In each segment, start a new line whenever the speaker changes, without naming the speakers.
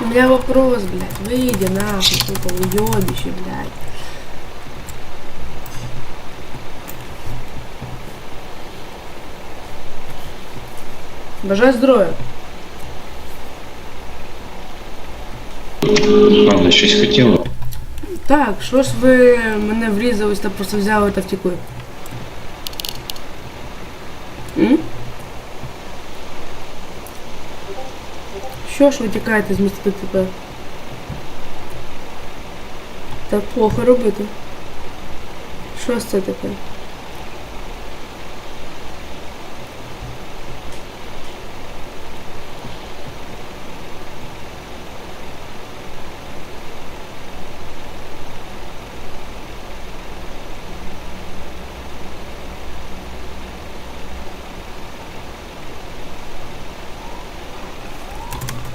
У меня вопрос, блядь. Выйди нахуй, сука, уебище, блядь. Бажаю здоров'я.
Правда, щось хотіла?
Так, що ж ви мене врізались та просто взяли та втекли? М? Що ж ви тікаєте з міста ДТП? Так плохо робити. Що ж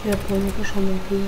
Я 不，你不说没用